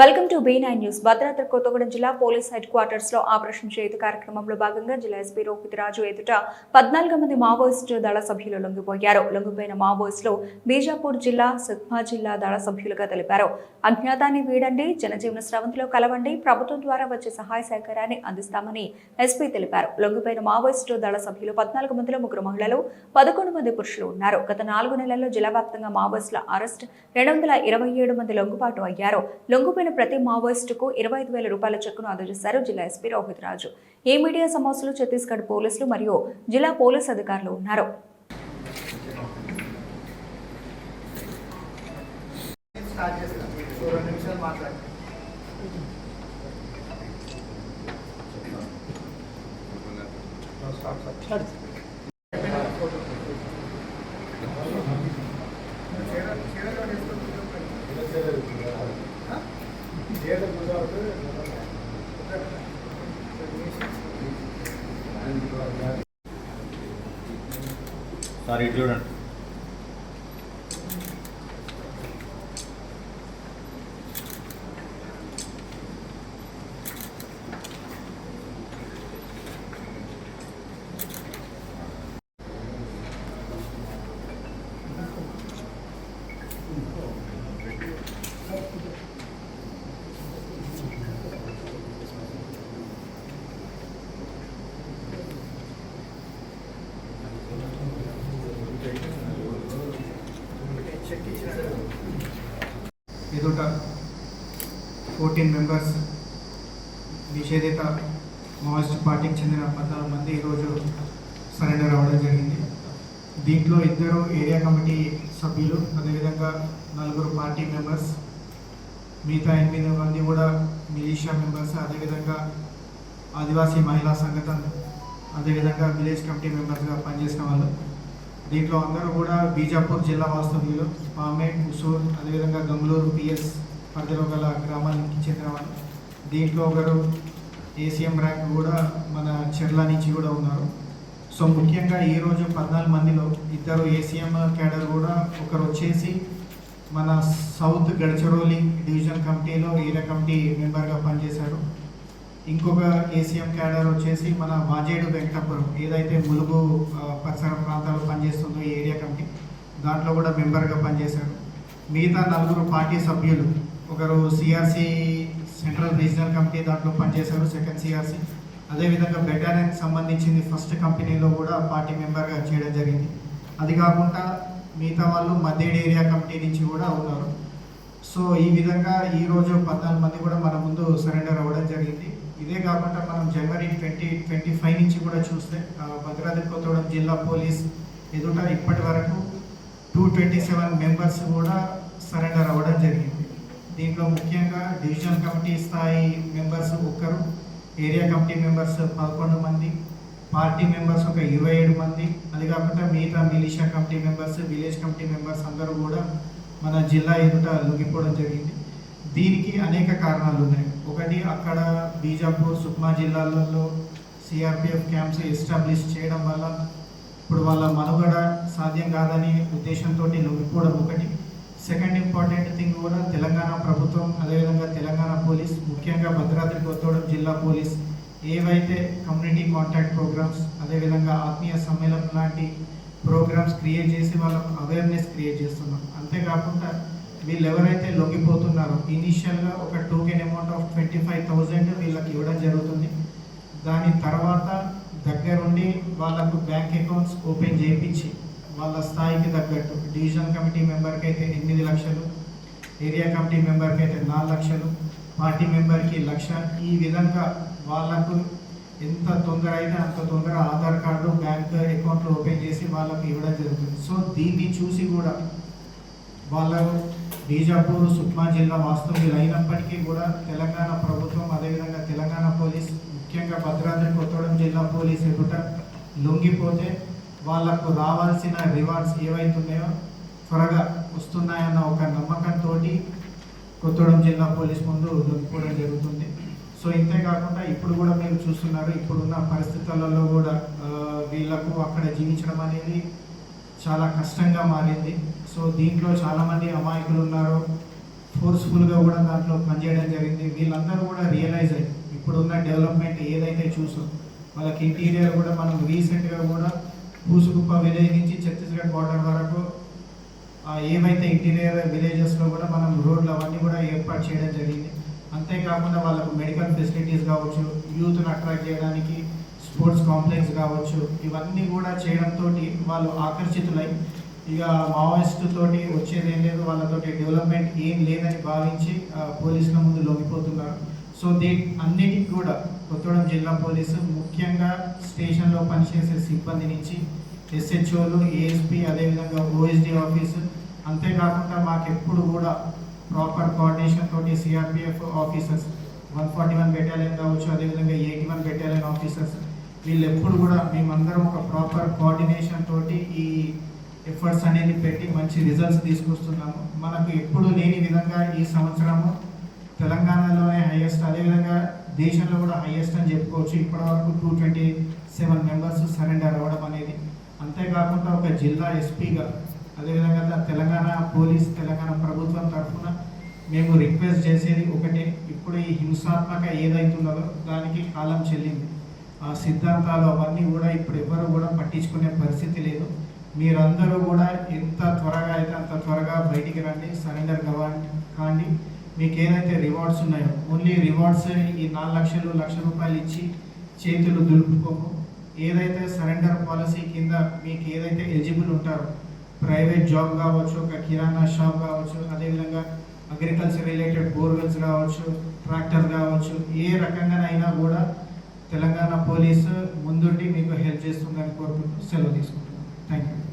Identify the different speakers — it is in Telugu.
Speaker 1: Welcome to B nine news. Bhadradri Kothagudem జిల్లా పోలీస్ హెడ్ క్వార్టర్స్లో ఆపరేషన్ చేతు కార్యక్రమంలో భాగంగా జిల్లా ఎస్పీ రోహిత్ రాజు ఎదుట పద్నాలుగు మంది మావోయిస్టు దళ సభ్యులు లొంగిపోయారు. లొంగిపోయిన మావోయిస్టులు బీజాపూర్ జిల్లా సుక్మా జిల్లా దళ సభ్యులుగా తెలిపారు. అజ్ఞాతాన్ని వీడండి జనజీవన స్రవంతిలో కలవండి ప్రభుత్వం ద్వారా వచ్చే సహాయ సహకారాన్ని అందిస్తామని ఎస్పీ తెలిపారు. లొంగిపోయిన మావోయిస్టు దళ సభ్యులు పద్నాలుగు మందిలో ముగ్గురు మహిళలు పదకొండు మంది పురుషులు ఉన్నారు. గత నాలుగు నెలల్లో జిల్లా వ్యాప్తంగా మావోయిస్టుల అరెస్ట్ రెండు వందల ఇరవై ఏడు మంది లొంగుబాటు అయ్యారు. లొంగిపోయిన ప్రతి మావోయిస్టుకు ఇరవై ఐదు వేల రూపాయల చెక్కును అందజేశారు జిల్లా ఎస్పీ రోహిత్ రాజు. ఏ మీడియా సమావేశంలో ఛత్తీస్గఢ్ పోలీసులు మరియు జిల్లా పోలీస్ అధికారులు ఉన్నారు.
Speaker 2: స్టార్ట్ చేస్తాం సో రెండు నిమిషాలు మాట్లాడండి
Speaker 3: సార్ ఇటు చూడండి
Speaker 4: ఎదుట ఫోర్టీన్ మెంబర్స్ నిషేధిత మావోయిస్ట్ పార్టీకి చెందిన పద్నాలుగు మంది ఈరోజు సరెండర్ అవ్వడం జరిగింది. దీంట్లో ఇద్దరు ఏరియా కమిటీ సభ్యులు అదేవిధంగా నలుగురు పార్టీ మెంబర్స్ మిగతా ఎనిమిది మంది కూడా మిలీషియా మెంబర్స్ అదేవిధంగా ఆదివాసీ మహిళా సంఘటన అదేవిధంగా విలేజ్ కమిటీ మెంబర్స్గా పనిచేసిన వాళ్ళు. దీంట్లో అందరూ కూడా బీజాపూర్ జిల్లా వాస్తవ్యులు పామే హుసూర్ అదేవిధంగా గంగులూరు పిఎస్ పరిధిలో గల గ్రామానికి చెందిన వాళ్ళు దీంట్లో ఒకరు ఏసీఎం ర్యాంక్ కూడా మన చెర్ల నుంచి కూడా ఉన్నారు. సో ముఖ్యంగా ఈరోజు పద్నాలుగు మందిలో ఇద్దరు ఏసీఎం క్యాడర్ కూడా ఒకరు వచ్చేసి మన సౌత్ గడచరోలి డివిజన్ కమిటీలో ఏరియా కమిటీ మెంబర్గా పనిచేశారు. ఇంకొక ఏసీఎం క్యాడర్ వచ్చేసి మన వాజేడు వెంకటాపురం ఏదైతే ములుగు పరిసర ప్రాంతాల్లో పనిచేస్తుందో ఈ ఏరియా కమిటీ దాంట్లో కూడా మెంబర్గా పనిచేశారు. మిగతా నలుగురు పార్టీ సభ్యులు ఒకరు సిఆర్సి సెంట్రల్ రీజనల్ కమిటీ దాంట్లో పనిచేశారు సెకండ్ సిఆర్సి. అదేవిధంగా బెటాలియన్కి సంబంధించింది ఫస్ట్ కంపెనీలో కూడా పార్టీ మెంబర్గా చేయడం జరిగింది. అది కాకుండా మిగతా వాళ్ళు మధ్యేడు ఏరియా కమిటీ నుంచి కూడా ఉన్నారు. సో ఈ విధంగా ఈరోజు పద్నాలుగు మంది కూడా మన ముందు సరెండర్ అవ్వడం జరిగింది. ఇదే కాకుండా మనం జనవరి ట్వంటీ ట్వంటీ ఫైవ్ నుంచి కూడా చూస్తే భద్రాద్రి కొత్తగూడెం జిల్లా పోలీస్ ఎదుట ఇప్పటి వరకు టూ ట్వంటీ సెవెన్ మెంబర్స్ కూడా సరెండర్ అవ్వడం జరిగింది. దీంట్లో ముఖ్యంగా డివిజనల్ కమిటీ స్థాయి మెంబర్స్ ఒక్కరు ఏరియా కమిటీ మెంబర్స్ పదకొండు మంది పార్టీ మెంబర్స్ ఒక ఇరవై ఏడు మంది అది కాకుండా మిగతా militia committee members village committee members అందరూ కూడా మన జిల్లా ఎదుట లొంగిపోవడం జరిగింది. దీనికి అనేక కారణాలు ఉన్నాయి. ఒకటి అక్కడ బీజాపూర్ సుక్మా జిల్లాలలో సిఆర్పిఎఫ్ క్యాంప్స్ ఎస్టాబ్లిష్ చేయడం వల్ల ఇప్పుడు వాళ్ళ మనుగడ సాధ్యం కాదని ఉద్దేశంతో లొంగిపోవడం ఒకటి. సెకండ్ ఇంపార్టెంట్ థింగ్ కూడా తెలంగాణ ప్రభుత్వం అదేవిధంగా తెలంగాణ పోలీస్ ముఖ్యంగా భద్రాద్రి కొత్తగూడెం జిల్లా పోలీస్ ఏవైతే కమ్యూనిటీ కాంటాక్ట్ ప్రోగ్రామ్స్ అదేవిధంగా ఆత్మీయ సమ్మేళనం లాంటి ప్రోగ్రామ్స్ క్రియేట్ చేసి వాళ్ళకు అవేర్నెస్ క్రియేట్ చేస్తున్నాం. అంతేకాకుండా వీళ్ళు ఎవరైతే లొంగిపోతున్నారో ఇనీషియల్గా ఒక token amount of twenty five thousand వీళ్ళకి ఇవ్వడం జరుగుతుంది. దాని తర్వాత దగ్గరుండి వాళ్ళకు బ్యాంక్ అకౌంట్స్ ఓపెన్ చేయించి వాళ్ళ స్థాయికి తగ్గట్టు డివిజన్ కమిటీ మెంబర్కి అయితే ఎనిమిది లక్షలు ఏరియా కమిటీ మెంబర్కి అయితే నాలుగు లక్షలు పార్టీ మెంబర్కి లక్ష ఈ విధంగా వాళ్ళకు ఎంత తొందర అయితే అంత తొందర ఆధార్ కార్డు బ్యాంక్ అకౌంట్లు ఓపెన్ చేసి వాళ్ళకి ఇవ్వడం జరుగుతుంది. సో దీన్ని చూసి కూడా వాళ్ళు బీజాపూర్ సుక్మా జిల్లా వాస్తవ్యులు అయినప్పటికీ కూడా తెలంగాణ ప్రభుత్వం అదేవిధంగా తెలంగాణ పోలీస్ ముఖ్యంగా భద్రాద్రి కొత్తగూడెం జిల్లా పోలీస్ ఎదుట లొంగిపోతే వాళ్ళకు రావాల్సిన రివార్డ్స్ ఏవైతున్నాయో త్వరగా వస్తున్నాయన్న ఒక నమ్మకంతో కొత్తగూడెం జిల్లా పోలీస్ ముందు లొంగిపోవడం జరుగుతుంది. సో ఇంతే కాకుండా ఇప్పుడు కూడా మీరు చూస్తున్నారు ఇప్పుడున్న పరిస్థితులలో కూడా వీళ్ళకు అక్కడ జీవించడం అనేది చాలా కష్టంగా మారింది. సో దీంట్లో చాలామంది అమాయకులు ఉన్నారు ఫోర్స్ఫుల్గా కూడా దాంట్లో పనిచేయడం జరిగింది. వీళ్ళందరూ కూడా రియలైజ్ అయ్యి ఇప్పుడున్న డెవలప్మెంట్ ఏదైతే చూసో వాళ్ళకి ఇంటీరియర్ కూడా మనం రీసెంట్గా కూడా పూసుకుప్ప విలేజ్ నుంచి ఛత్తీస్గఢ్ బార్డర్ వరకు ఏమైతే ఇంటీరియర్ విలేజెస్లో కూడా మనం రోడ్లు అవన్నీ కూడా ఏర్పాటు చేయడం జరిగింది. అంతేకాకుండా వాళ్ళకు మెడికల్ ఫెసిలిటీస్ కావచ్చు యూత్ని అట్రాక్ట్ చేయడానికి స్పోర్ట్స్ కాంప్లెక్స్ కావచ్చు ఇవన్నీ కూడా చేయడంతో వాళ్ళు ఆకర్షితులై ఇక మావోయిస్ట్ తోటి వచ్చేది ఏం లేదు వాళ్ళతోటి డెవలప్మెంట్ ఏం లేదని భావించి ఆ, పోలీసుల ముందు లొంగిపోతున్నారు. సో దీ అన్నిటికి కూడా కొత్తగూడెం జిల్లా పోలీసు ముఖ్యంగా స్టేషన్లో పనిచేసే సిబ్బంది నుంచి ఎస్హెచ్ఓలు ఏఎస్పీ అదేవిధంగా ఓఎస్డీ ఆఫీసు అంతేకాకుండా మాకు ఎప్పుడు కూడా ప్రాపర్ కోఆర్డినేషన్ తోటి CRPF officers one forty one battalion కావచ్చు అదేవిధంగా ఎయిటీ వన్ బెటాలియన్ ఆఫీసర్స్ వీళ్ళు ఎప్పుడు కూడా మేమందరం ఒక ప్రాపర్ కోఆర్డినేషన్ తోటి ఈ ఎఫర్ట్స్ అనేది పెట్టి మంచి రిజల్ట్స్ తీసుకొస్తున్నాము. మనకు ఎప్పుడు లేని విధంగా ఈ సంవత్సరము తెలంగాణలోనే హైయెస్ట్ అదేవిధంగా దేశంలో కూడా హైయెస్ట్ అని చెప్పుకోవచ్చు. ఇప్పటివరకు two twenty seven members surrender అవ్వడం అనేది. అంతేకాకుండా ఒక జిల్లా ఎస్పీగా అదేవిధంగా తెలంగాణ పోలీస్ తెలంగాణ ప్రభుత్వం తరఫున మేము రిక్వెస్ట్ చేసేది ఒకటే ఇప్పుడు ఈ హింసాత్మక ఏదైతున్నదో దానికి కాలం చెల్లింది. ఆ సిద్ధాంతాలు అవన్నీ కూడా ఇప్పుడు ఎవరు కూడా పట్టించుకునే పరిస్థితి లేదు. మీరందరూ కూడా ఎంత త్వరగా అయితే అంత త్వరగా బయటికి రండి సరెండర్ కావండి కాండి. మీకు ఏదైతే రివార్డ్స్ ఉన్నాయో ఓన్లీ రివార్డ్స్ ఈ నాలుగు లక్షలు లక్ష రూపాయలు ఇచ్చి చేతులు దులుపుకోము ఏదైతే సరెండర్ పాలసీ కింద మీకు ఏదైతే ఎలిజిబుల్ ఉంటారో ప్రైవేట్ జాబ్ కావచ్చు ఒక కిరాణా షాప్ కావచ్చు అదేవిధంగా అగ్రికల్చర్ రిలేటెడ్ బోర్వెల్స్ కావచ్చు ట్రాక్టర్ కావచ్చు ఏ రకంగానైనా కూడా తెలంగాణ పోలీసు ముందుండి మీకు హెల్ప్ చేస్తుందని కోరుకుంటూ సెలవు తీసుకుంటున్నాను. Thank you